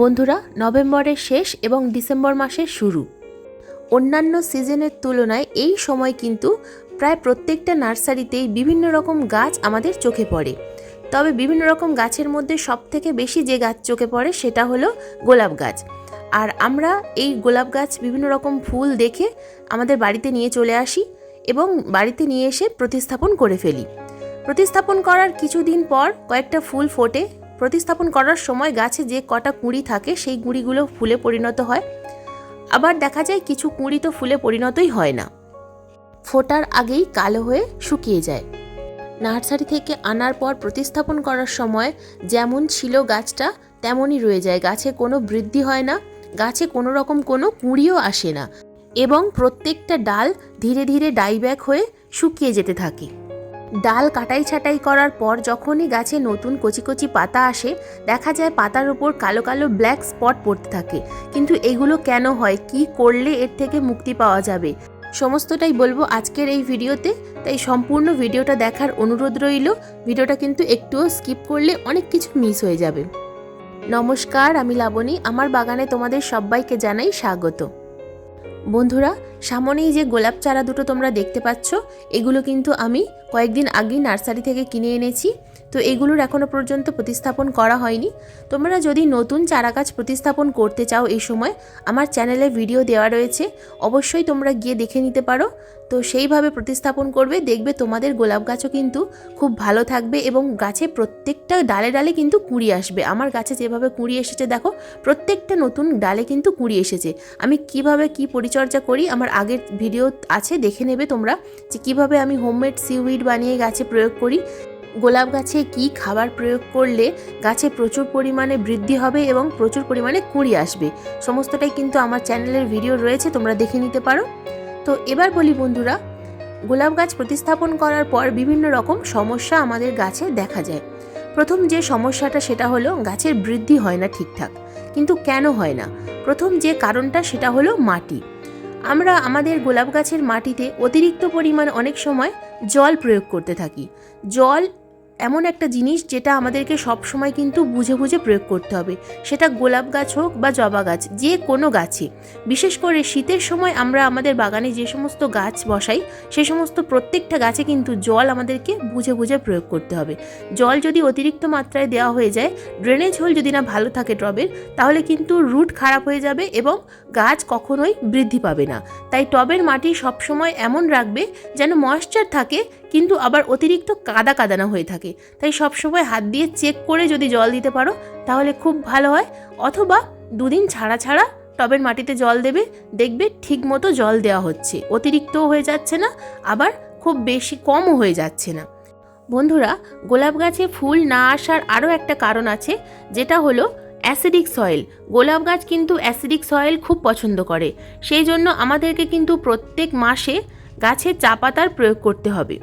বন্ধুরা, নভেম্বরের শেষ এবং ডিসেম্বর মাসের শুরু। অন্যান্য সিজনের তুলনায় এই সময় কিন্তু প্রায় প্রত্যেকটা নার্সারিতেই বিভিন্ন রকম গাছ আমাদের চোখে পড়ে। তবে বিভিন্ন রকম গাছের মধ্যে সবথেকে বেশি যে গাছ চোখে পড়ে সেটা হলো গোলাপ গাছ। আর আমরা এই গোলাপ গাছ বিভিন্ন রকম ফুল দেখে আমাদের বাড়িতে নিয়ে চলে আসি এবং বাড়িতে নিয়ে এসে প্রতিস্থাপন করে ফেলি। প্রতিস্থাপন করার কিছুদিন পর কয়েকটা ফুল ফোটে প্রতিস্থাপন করার সময় গাছে যে কটা কুঁড়ি থাকে, সেই কুঁড়িগুলো ফুলে পরিণত হয়। আবার দেখা যায় কিছু কুঁড়ি তো ফুলে পরিণতই হয় না। ফোটার আগেই কালো হয়ে শুকিয়ে যায়। নার্সারি থেকে আনার পর প্রতিস্থাপন করার সময় যেমন ছিল গাছটা, তেমনই রয়ে যায়। গাছে কোনো বৃদ্ধি হয় না, গাছে কোনো রকম কোনো কুঁড়িও আসে না এবং প্রত্যেকটা ডাল ধীরে ধীরে ডাইব্যাক হয়ে শুকিয়ে যেতে থাকে। ডাল কাটাই ছাটাই করার পর যখনই গাছে নতুন কচি কচি পাতা আসে, দেখা যায় পাতার উপর কালো কালো ব্ল্যাক স্পট পড়তে থাকে। কিন্তু এগুলো কেন হয়, কি করলে এর থেকে মুক্তি পাওয়া যাবে? সমস্তটাই বলব আজকের এই ভিডিওতে। তাই সম্পূর্ণ ভিডিওটা দেখার অনুরোধ রইল। ভিডিওটা কিন্তু একটুও স্কিপ করলে অনেক কিছু মিস হয়ে যাবে। নমস্কার, আমি লাবণী। আমার বাগানে তোমাদের সবাইকে জানাই স্বাগত। বন্ধুরা, সামনেই যে গোলাপ চারা দুটো তোমরা দেখতে পাচ্ছ, এগুলো কিন্তু আমি কয়েকদিন আগেই নার্সারি থেকে কিনে এনেছি। তো এগুলোর এখনও পর্যন্ত প্রতিস্থাপন করা হয়নি। তোমরা যদি নতুন চারা গাছ প্রতিস্থাপন করতে চাও এই সময়, আমার চ্যানেলে ভিডিও দেওয়া রয়েছে। অবশ্যই তোমরা গিয়ে দেখে নিতে পারো। তো সেইভাবে প্রতিস্থাপন করবে, দেখবে তোমাদের গোলাপ গাছও কিন্তু খুব ভালো থাকবে এবং গাছে প্রত্যেকটা ডালে ডালে কিন্তু কুঁড়ি আসবে। আমার গাছে যেভাবে কুঁড়ি এসেছে, দেখো, প্রত্যেকটা নতুন ডালে কিন্তু কুঁড়ি এসেছে। আমি কীভাবে কি পরিচর্যা করি, আমার আগের ভিডিও আছে, দেখে নেবে তোমরা যে কীভাবে আমি হোমমেড সিউইড বানিয়ে গাছে প্রয়োগ করি। গোলাপ গাছে কি খাবার প্রয়োগ করলে গাছে প্রচুর পরিমাণে বৃদ্ধি হবে এবং প্রচুর পরিমাণে কুঁড়ি আসবে? সমস্তটাই কিন্তু আমার চ্যানেলের ভিডিও রয়েছে, তোমরা দেখে নিতে পারো। তো এবার বলি বন্ধুরা, গোলাপ গাছ প্রতিস্থাপন করার পর বিভিন্ন রকম সমস্যা আমাদের গাছে দেখা যায়। প্রথম যে সমস্যাটা সেটা হলো গাছের বৃদ্ধি হয় না ঠিকঠাক, কিন্তু কেন হয় না? প্রথম যে কারণটা সেটা হলো মাটি। আমরা আমাদের গোলাপ গাছের মাটিতে অতিরিক্ত পরিমাণ অনেক সময় জল প্রয়োগ করতে থাকি। জল এমন একটা জিনিস যেটা আমাদেরকে সব সময় কিন্তু বুঝে বুঝে প্রয়োগ করতে হবে। সেটা গোলাপ গাছ হোক বা জবা গাছ, যে কোনো গাছে বিশেষ করে শীতের সময় আমরা আমাদের বাগানে যে সমস্ত গাছ বসাই, সে সমস্ত প্রত্যেকটা গাছে কিন্তু জল আমাদেরকে বুঝে বুঝে প্রয়োগ করতে হবে। জল যদি অতিরিক্ত মাত্রায় দেওয়া হয়ে যায় ড্রেনেজ হোল যদি না ভালো থাকে টবের, তাহলে কিন্তু রুট খারাপ হয়ে যাবে এবং গাছ কখনোই বৃদ্ধি পাবে না। তাই টবের মাটি সবসময় এমন রাখবে যেন ময়েশ্চার থাকে কিন্তু আবার অতিরিক্ত কাদা কাদানা হয়ে থাকে। তাই সবসময় হাত দিয়ে চেক করে যদি জল দিতে পারো, তাহলে খুব ভালো হয়। অথবা দুদিন ছাড়া ছাড়া টবের মাটিতে জল দেবে, দেখবে ঠিক মতো জল দেওয়া হচ্ছে। অতিরিক্তও হয়ে যাচ্ছে না, আবার খুব বেশি কমও হয়ে যাচ্ছে না। বন্ধুরা, গোলাপ গাছে ফুল না আসার আরও একটা কারণ আছে, যেটা হলো অ্যাসিডিক সয়েল। গোলাপ গাছ কিন্তু অ্যাসিডিক সয়েল খুব পছন্দ করে। সেই জন্য আমাদেরকে কিন্তু প্রত্যেক মাসে গাছে চা পাতার প্রয়োগ করতে হবে।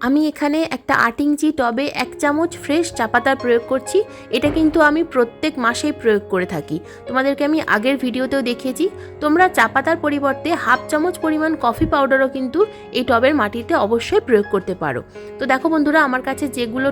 আমি এখানে একটা আট ইঞ্চি টবে এক চামচ ফ্রেশ চা পাতার প্রয়োগ করছি। এটা কিন্তু আমি প্রত্যেক মাসেই প্রয়োগ করে থাকি। তোমাদেরকে আমি আগের ভিডিওতেও দেখিয়েছি। তোমরা চা পাতার পরিবর্তে হাফ চামচ পরিমাণ কফি পাউডারও কিন্তু এই টবের মাটিতে অবশ্যই প্রয়োগ করতে পারো। তো দেখো বন্ধুরা, আমার কাছে যেগুলো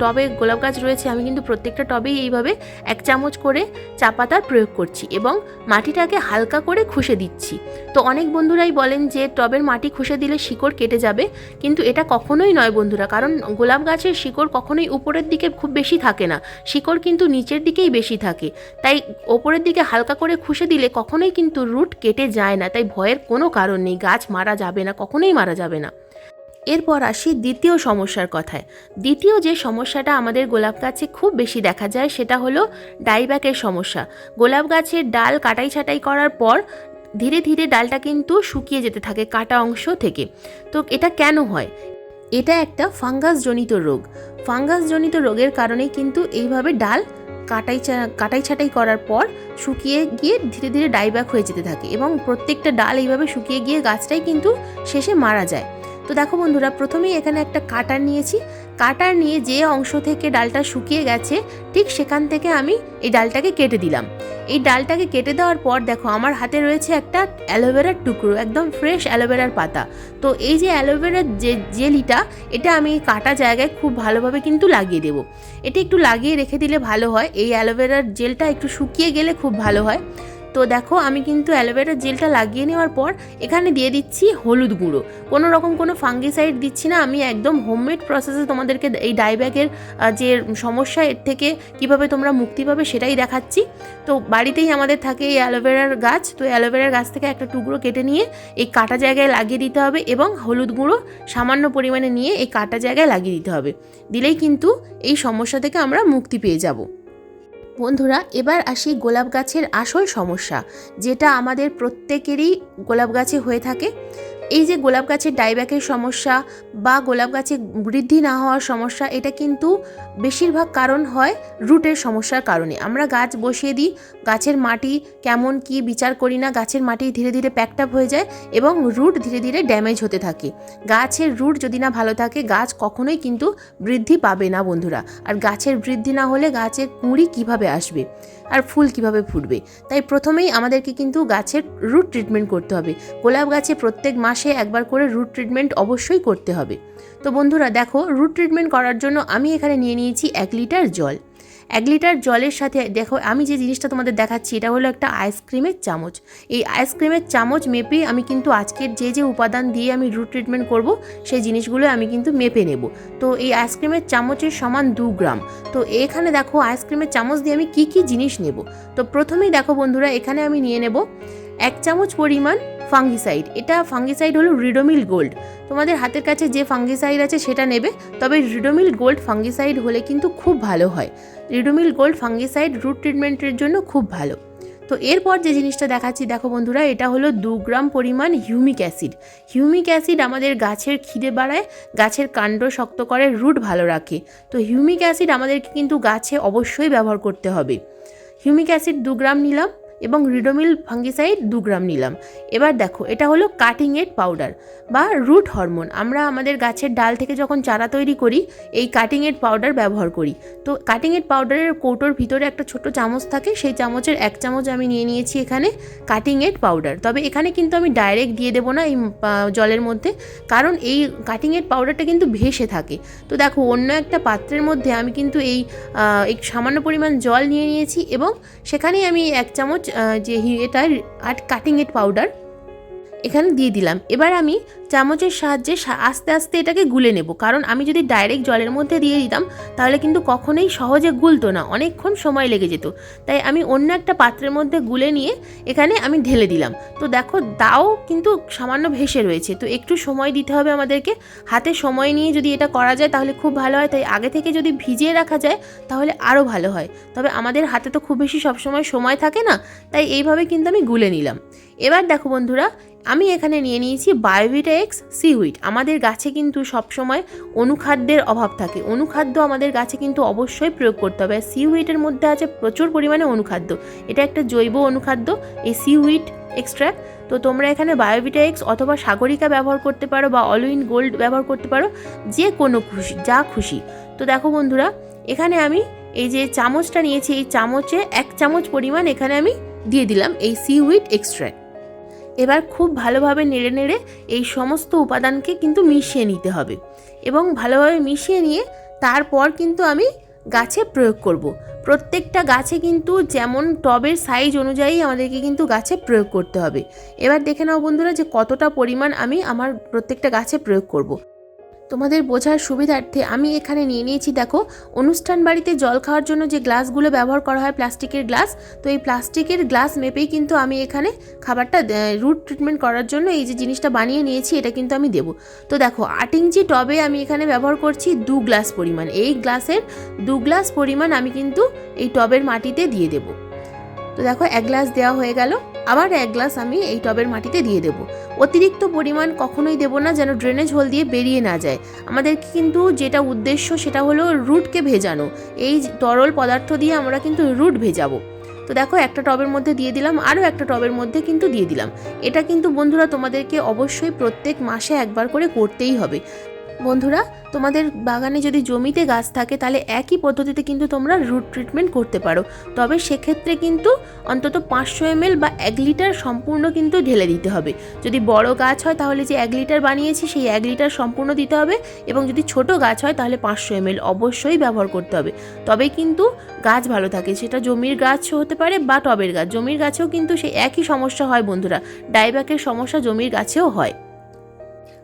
টবে গোলাপ গাছ রয়েছে, আমি কিন্তু প্রত্যেকটা টবেই এইভাবে এক চামচ করে চা পাতার প্রয়োগ করছি এবং মাটিটাকে হালকা করে খুশে দিচ্ছি। তো অনেক বন্ধুরাই বলেন যে, টবের মাটি খুশে দিলে শিকড় কেটে যাবে, কিন্তু এটা কখনোই নয় বন্ধুরা, কারণ গোলাপ গাছের শিকড় কখনোই উপরের দিকে খুব বেশি থাকে না, শিকড় কিন্তু নিচের দিকেই বেশি থাকে। তাই ওপরের দিকে হালকা করে খুশে দিলে কখনোই কিন্তু রুট কেটে যায় না, তাই ভয়ের কোনো কারণ নেই, গাছ মারা যাবে না, কখনোই মারা যাবে না। এরপর আসি দ্বিতীয় সমস্যার কথায়। দ্বিতীয় যে সমস্যাটা আমাদের গোলাপ গাছে খুব বেশি দেখা যায় সেটা হলো ডাইব্যাকের সমস্যা। গোলাপ গাছের ডাল কাটাই ছাটাই করার পর ধীরে ধীরে ডালটা কিন্তু শুকিয়ে যেতে থাকে কাটা অংশ থেকে। তো এটা কেন হয়? এটা একটা ফাঙ্গাসজনিত রোগ। ফাঙ্গাসজনিত রোগের কারণে কিন্তু এইভাবে ডাল কাটাই কাটাই ছাটাই করার পর শুকিয়ে গিয়ে ধীরে ধীরে ডাইব্যাক হয়ে যেতে থাকে এবং প্রত্যেকটা ডাল এইভাবে শুকিয়ে গিয়ে গাছটাই কিন্তু শেষে মারা যায়। তো দেখো বন্ধুরা, প্রথমেই এখানে একটা কাটার নিয়েছি। কাটার নিয়ে যে অংশ থেকে ডালটা শুকিয়ে গেছে, ঠিক সেখান থেকে আমি এই ডালটাকে কেটে দিলাম। এই ডালটাকে কেটে দেওয়ার পর দেখো, আমার হাতে রয়েছে একটা অ্যালোভেরার টুকরো, একদম ফ্রেশ অ্যালোভেরার পাতা। তো এই যে অ্যালোভেরার যে জেলিটা, এটা আমি কাটা জায়গায় খুব ভালোভাবে কিন্তু লাগিয়ে দেবো। এটা একটু লাগিয়ে রেখে দিলে ভালো হয়। এই অ্যালোভেরার জেলটা একটু শুকিয়ে গেলে খুব ভালো হয়। তো দেখো, আমি কিন্তু অ্যালোভেরার জেলটা লাগিয়ে নেওয়ার পর এখানে দিয়ে দিচ্ছি হলুদ গুঁড়ো। কোনো রকম কোনো ফাঙ্গিসাইড দিচ্ছি না, আমি একদম হোমমেড প্রসেসে তোমাদেরকে এই ডাইব্যাগের যে সমস্যা এর থেকে কীভাবে তোমরা মুক্তি পাবে সেটাই দেখাচ্ছি। তো বাড়িতেই আমাদের থাকে এই অ্যালোভেরার গাছ, তো অ্যালোভেরার গাছ থেকে একটা টুকরো কেটে নিয়ে এই কাটা জায়গায় লাগিয়ে দিতে হবে এবং হলুদ গুঁড়ো সামান্য পরিমাণে নিয়ে এই কাটা জায়গায় লাগিয়ে দিতে হবে। দিলেই কিন্তু এই সমস্যা থেকে আমরা মুক্তি পেয়ে যাব। বন্ধুরা এবার আসি গোলাপ গাছের আসল সমস্যা যেটা আমাদের প্রত্যেকেরই গোলাপ গাছে হয়ে থাকে। এই যে গোলাপ গাছের ডাইব্যাকের সমস্যা বা গোলাপ গাছে বৃদ্ধি না হওয়ার সমস্যা, এটা কিন্তু বেশিরভাগ কারণ হয় রুটের সমস্যার কারণে। আমরা গাছ বসিয়ে দিই, গাছের মাটি কেমন কি বিচার করি না, গাছের মাটি ধীরে ধীরে প্যাকটাপ হয়ে যায় এবং রুট ধীরে ধীরে ড্যামেজ হতে থাকে। গাছের রুট যদি না ভালো থাকে, গাছ কখনোই কিন্তু বৃদ্ধি পাবে না বন্ধুরা। আর গাছের বৃদ্ধি না হলে গাছের কুঁড়ি কীভাবে আসবে? আর ফুল কীভাবে ফুটবে? তাই প্রথমেই আমাদেরকে কিন্তু গাছের রুট ট্রিটমেন্ট করতে হবে। গোলাপ গাছে প্রত্যেক মাসে একবার করে রুট ট্রিটমেন্ট অবশ্যই করতে হবে। তো বন্ধুরা দেখো রুট ট্রিটমেন্ট করার জন্য আমি এখানে নিয়ে নিয়েছি এক লিটার জল। এক লিটার জলের সাথে দেখো, আমি যে জিনিসটা তোমাদের দেখাচ্ছি, এটা হলো একটা আইসক্রিমের চামচ। এই আইসক্রিমের চামচ মেপে আমি কিন্তু আজকের যে যে উপাদান দিয়ে আমি রুট ট্রিটমেন্ট করব, সেই জিনিসগুলো আমি কিন্তু মেপে নেব। তো এই আইসক্রিমের চামচের সমান দু গ্রাম। তো এখানে দেখো আইসক্রিমের চামচ দিয়ে আমি কি কি জিনিস নেব? তো প্রথমেই দেখো বন্ধুরা, এখানে আমি নিয়ে নেব এক চামচ পরিমাণ ফাঙ্গিসাইড। এটা ফাঙ্গিসাইড হলো রিডোমিল গোল্ড। তোমাদের হাতের কাছে যে ফাঙ্গিসাইড আছে সেটা নেবে, তবে রিডোমিল গোল্ড ফাঙ্গিসাইড হলে কিন্তু খুব ভালো হয়। রিডোমিল গোল্ড ফাঙ্গিসাইড রুট ট্রিটমেন্টের জন্য খুব ভালো। তো এরপর যে জিনিসটা দেখাচ্ছি, দেখো বন্ধুরা, এটা হলো দু গ্রাম পরিমাণ হিউমিক অ্যাসিড। হিউমিক অ্যাসিড আমাদের গাছের খিদে বাড়ায়, গাছের কাণ্ড শক্ত করে, রুট ভালো রাখে। তো হিউমিক অ্যাসিড আমাদেরকে কিন্তু গাছে অবশ্যই ব্যবহার করতে হবে। হিউমিক অ্যাসিড দু গ্রাম নিলাম। এবং রিডোমিল ফাঙ্গিসাইড দু গ্রাম নিলাম। এবার দেখো, এটা হলো কাটিং এড পাউডার বা রুট হরমোন আমরা আমাদের গাছের ডাল থেকে যখন চারা তৈরি করি, এই কাটিং এড পাউডার ব্যবহার করি। তো কাটিং এড পাউডারের কৌটোর ভিতরে একটা ছোট চামচ থাকে, সেই চামচের এক চামচ আমি নিয়ে নিয়েছি এখানে কাটিং এড পাউডার তবে এখানে কিন্তু আমি ডাইরেক্ট দিয়ে দেবো না এই জলের মধ্যে, কারণ এই কাটিং এড পাউডারটা কিন্তু ভেসে থাকে। তো দেখো, অন্য একটা পাত্রের মধ্যে আমি কিন্তু এই সামান্য পরিমাণ জল নিয়ে নিয়েছি এবং সেখানেই আমি এক চামচ যে এটা আর কাটিং এট পাউডার এখানে দিয়ে দিলাম। এবার আমি চামচের সাহায্যে আস্তে আস্তে এটাকে গুলে নেব। কারণ আমি যদি ডাইরেক্ট জলের মধ্যে দিয়ে দিতাম, তাহলে কিন্তু কখনোই সহজে গুলতো না। অনেকক্ষণ সময় লেগে যেত। তাই আমি অন্য একটা পাত্রের মধ্যে গুলে নিয়ে এখানে আমি ঢেলে দিলাম। তো দেখো, দাও কিন্তু সামান্য ভেসে রয়েছে। তো একটু সময় দিতে হবে আমাদেরকে। হাতে সময় নিয়ে যদি এটা করা যায়, তাহলে খুব ভালো হয়। তাই আগে থেকে যদি ভিজিয়ে রাখা যায়, তাহলে আরও ভালো হয়। তবে আমাদের হাতে তো খুব বেশি সবসময় সময় থাকে না। তাই এইভাবে কিন্তু আমি গুলে নিলাম। এবার দেখো বন্ধুরা আমি এখানে নিয়ে নিয়েছি বায়োভিটা এক্স সিউইড আমাদের গাছে কিন্তু সবসময় অনুখাদ্যের অভাব থাকে। অনুখাদ্য আমাদের গাছে কিন্তু অবশ্যই প্রয়োগ করতে হবে। সিউইটের মধ্যে আছে প্রচুর পরিমাণে অনুখাদ্য। এটা একটা জৈব অনুখাদ্য, এই সিউইট এক্সট্রাক্ট। তো তোমরা এখানে বায়োভিটা এক্স অথবা সাগরিকা ব্যবহার করতে পারো বা অলউইন গোল্ড ব্যবহার করতে পারো, যে কোনো খুশি, যা খুশি। তো দেখো বন্ধুরা, এখানে আমি এই যে চামচটা নিয়েছি, এই চামচে এক চামচ পরিমাণ এখানে আমি দিয়ে দিলাম এই সিউইট এক্সট্রাক্ট। এবার খুব ভালোভাবে নেড়ে নেড়ে এই সমস্ত উপাদানকে কিন্তু মিশিয়ে নিতে হবে এবং ভালোভাবে মিশিয়ে নিয়ে তারপর কিন্তু আমি গাছে প্রয়োগ করব। প্রত্যেকটা গাছে কিন্তু যেমন টবের সাইজ অনুযায়ী আমাদেরকে কিন্তু গাছে প্রয়োগ করতে হবে এবার দেখে নাও বন্ধুরা যে কতটা পরিমাণ আমি আমার প্রত্যেকটা গাছে প্রয়োগ করব। তোমাদের বোঝার সুবিধার্থে আমি এখানে নিয়ে নিয়েছি, দেখো। অনুষ্ঠান বাড়িতে জল খাওয়ার জন্য যে গ্লাসগুলো ব্যবহার করা হয়, প্লাস্টিকের গ্লাস, তো এই প্লাস্টিকের গ্লাস মেপেই কিন্তু আমি এখানে খাবারটা রুট ট্রিটমেন্ট করার জন্য এই যে জিনিসটা বানিয়ে নিয়েছি, এটা কিন্তু আমি দেবো। তো দেখো, আট ইঞ্চি টবে আমি এখানে ব্যবহার করছি দু গ্লাস পরিমাণ। এই গ্লাসের দু গ্লাস পরিমাণ আমি কিন্তু এই টবের মাটিতে দিয়ে দেবো। তো দেখো, এক গ্লাস দেওয়া হয়ে গেল। আবার এক গ্লাস আমি এই টবের মাটিতে দিয়ে দেবো। অতিরিক্ত পরিমাণ কখনোই দেবো না যেন ড্রেনেজ হোল দিয়ে বেরিয়ে না যায়। আমাদের কিন্তু যেটা উদ্দেশ্য সেটা হলো রুটকে ভেজানো। এই তরল পদার্থ দিয়ে আমরা কিন্তু রুট ভেজাবো। তো দেখো, একটা টবের মধ্যে দিয়ে দিলাম, আরও একটা টবের মধ্যে কিন্তু দিয়ে দিলাম। এটা কিন্তু বন্ধুরা তোমাদেরকে অবশ্যই প্রত্যেক মাসে একবার করে করতেই হবে। বন্ধুরা, তোমাদের বাগানে যদি জমিতে গাছ থাকে, তাহলে একই পদ্ধতিতে কিন্তু তোমরা রুট ট্রিটমেন্ট করতে পারো। তবে সেক্ষেত্রে কিন্তু অন্তত পাঁচশো এমএল বা এক লিটার সম্পূর্ণ কিন্তু ঢেলে দিতে হবে। যদি বড় গাছ হয়, তাহলে যে এক লিটার বানিয়েছি, সেই এক লিটার সম্পূর্ণ দিতে হবে এবং যদি ছোট গাছ হয়, তাহলে পাঁচশো এমএল অবশ্যই ব্যবহার করতে হবে। তবেই কিন্তু গাছ ভালো থাকে। সেটা জমির গাছও হতে পারে বা টবের গাছ। জমির গাছেও কিন্তু সেই একই সমস্যা হয় বন্ধুরা। ডাইব্যাকের সমস্যা জমির গাছেও হয়।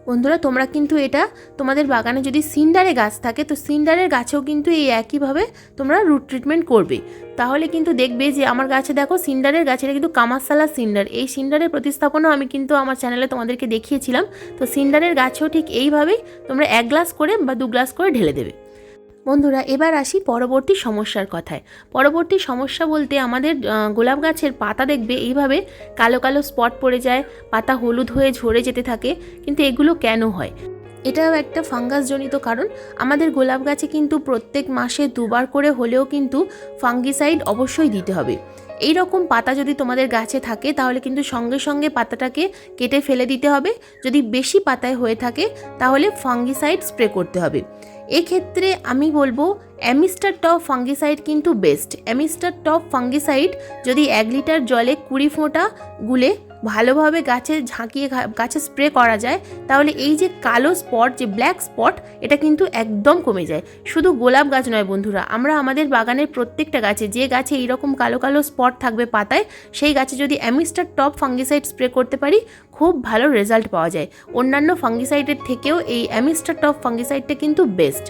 বন্ধুরা, তোমরা কিন্তু এটা তোমাদের বাগানে যদি সিন্ডারে গাছ থাকে, তো সিন্ডারের গাছেও কিন্তু এই একইভাবে তোমরা রুট ট্রিটমেন্ট করবে। তাহলে কিন্তু দেখবে যে আমার গাছে দেখো, সিন্ডারের গাছে কিন্তু কামাসালা সিন্ডার। এই সিন্ডারের প্রতিস্থাপনও আমি কিন্তু আমার চ্যানেলে তোমাদেরকে দেখিয়েছিলাম। তো সিন্ডারের গাছেও ঠিক এইভাবেই তোমরা এক গ্লাস করে বা দু গ্লাস করে ঢেলে দেবে। বন্ধুরা, এবার আসি পরবর্তী সমস্যার কথায়। পরবর্তী সমস্যা বলতে আমাদের গোলাপ গাছের পাতা দেখবে, এইভাবে কালো কালো স্পট পড়ে যায়, পাতা হলুদ হয়ে ঝরে যেতে থাকে, কিন্তু এগুলো কেন হয়? এটাও একটা ফাঙ্গাসজনিত কারণ। আমাদের গোলাপ গাছে কিন্তু প্রত্যেক মাসে দুবার করে হলেও কিন্তু ফাঙ্গিসাইড অবশ্যই দিতে হবে। এই রকম পাতা যদি তোমাদের গাছে থাকে, তাহলে কিন্তু সঙ্গে সঙ্গে পাতাটাকে কেটে ফেলে দিতে হবে। যদি বেশি পাতায় হয়ে থাকে, তাহলে ফাঙ্গিসাইড স্প্রে করতে হবে। এক্ষেত্রে আমি বলব, অ্যামিস্টার টপ ফাঙ্গিসাইড কিন্তু বেস্ট অ্যামিস্টার টপ ফাঙ্গিসাইড যদি এক লিটার জলে কুড়ি ফোঁটা গুলে ভালোভাবে গাছে ঝাঁকিয়ে গাছে স্প্রে করা যায়, তাহলে এই যে কালো স্পট যে ব্ল্যাক স্পট এটা কিন্তু একদম কমে যায়। শুধু গোলাপ গাছ নয় বন্ধুরা, আমরা আমাদের বাগানের প্রত্যেকটা গাছে, যে গাছে এইরকম কালো কালো স্পট থাকবে পাতায়, সেই গাছে যদি অ্যামিস্টার টপ ফাঙ্গিসাইড স্প্রে করতে পারি, খুব ভালো রেজাল্ট পাওয়া যায়। অন্যান্য ফাঙ্গিসাইডের থেকেও এই অ্যামিস্টার টপ ফাঙ্গিসাইডটা কিন্তু বেস্ট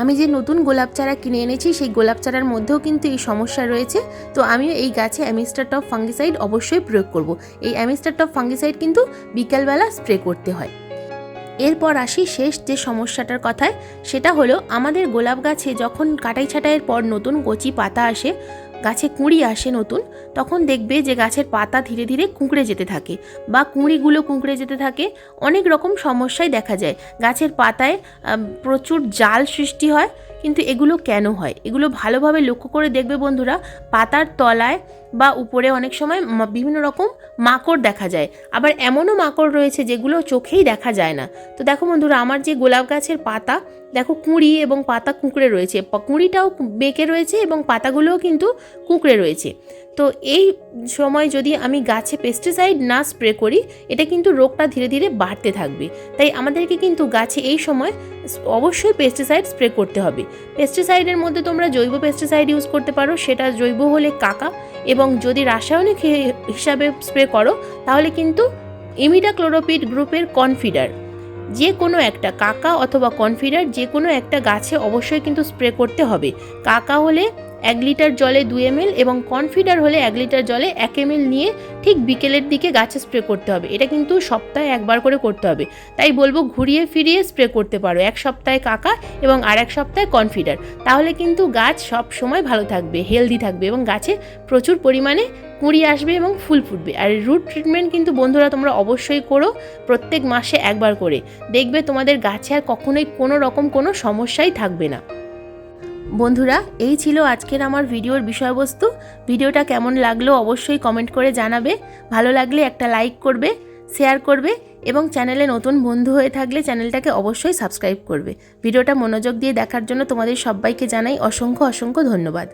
আমি যে নতুন গোলাপ চারা কিনে এনেছি, সেই গোলাপ চারার মধ্যেও কিন্তু এই সমস্যা রয়েছে। তো আমিও এই গাছে অ্যামিস্টার টপ ফাঙ্গিসাইড অবশ্যই প্রয়োগ করব। এই অ্যামিস্টার টপ ফাঙ্গিসাইড কিন্তু বিকালবেলা স্প্রে করতে হয়। এরপর আসি শেষ যে সমস্যাটার কথায়, সেটা হলো আমাদের গোলাপ গাছে যখন কাটাই ছাটাইয়ের পর নতুন কচি পাতা আসে গাছে কুঁড়ি আসে নতুন, তখন দেখবে যে গাছের পাতা ধীরে ধীরে কুঁকড়ে যেতে থাকে বা কুঁড়িগুলো কুঁকড়ে যেতে থাকে। অনেক রকম সমস্যাই দেখা যায়। গাছের পাতায় প্রচুর জাল সৃষ্টি হয়। কিন্তু এগুলো কেন হয়? এগুলো ভালোভাবে লক্ষ্য করে দেখবে বন্ধুরা, পাতার তলায় বা উপরে অনেক সময় বিভিন্ন রকম মাকড় দেখা যায়। আবার এমনও মাকড় রয়েছে যেগুলো চোখেই দেখা যায় না। তো দেখো বন্ধুরা, আমার যে গোলাপ গাছের পাতা, দেখো কুঁড়ি এবং পাতা কুঁকড়ে রয়েছে। কুঁড়িটাও বেঁকে রয়েছে এবং পাতাগুলোও কিন্তু কুঁকড়ে রয়েছে। তো এই সময় যদি আমি গাছে পেস্টিসাইড না স্প্রে করি, এটা কিন্তু রোগটা ধীরে ধীরে বাড়তে থাকবে। তাই আমাদেরকে কিন্তু গাছে এই সময় অবশ্যই পেস্টিসাইড স্প্রে করতে হবে। পেস্টিসাইডের মধ্যে তোমরা জৈব পেস্টিসাইড ইউজ করতে পারো, সেটা জৈব হলে কাকা এবং যদি রাসায়নিক হিসাবে স্প্রে করো, তাহলে কিন্তু ইমিডাক্লোরোপিড গ্রুপের কনফিডার যে কোনো একটা, কাকা অথবা কনফিডার যে কোনো একটা গাছে অবশ্যই কিন্তু স্প্রে করতে হবে। কাকা হলে এক লিটার জলে দু এমএল এবং কনফিডার হলে এক লিটার জলে এক এমএল নিয়ে ঠিক বিকেলের দিকে গাছে স্প্রে করতে হবে। এটা কিন্তু সপ্তাহে একবার করে করতে হবে। তাই বলব ঘুরিয়ে ফিরিয়ে স্প্রে করতে পারো। এক সপ্তাহে কাকা এবং আর এক সপ্তাহে কনফিডার। তাহলে কিন্তু গাছ সব সময় ভালো থাকবে হেলদি থাকবে এবং গাছে প্রচুর পরিমাণে কুঁড়ি আসবে এবং ফুল ফুটবে। আর রুট ট্রিটমেন্ট কিন্তু বন্ধুরা তোমরা অবশ্যই করো প্রত্যেক মাসে একবার করে। দেখবে তোমাদের গাছে আর কখনোই কোনো রকম কোনো সমস্যাই থাকবে না। বন্ধুরা, এই ছিল আজকের আমার ভিডিওর বিষয়বস্তু। ভিডিওটা কেমন লাগল অবশ্যই কমেন্ট করে জানাবে। ভালো লাগলে একটা লাইক করবে, শেয়ার করবে এবং চ্যানেলে নতুন বন্ধু হয়ে থাকলে চ্যানেলটাকে অবশ্যই সাবস্ক্রাইব করবে। ভিডিওটা মনোযোগ দিয়ে দেখার জন্য তোমাদের সবাইকে জানাই অসংখ্য অসংখ্য ধন্যবাদ।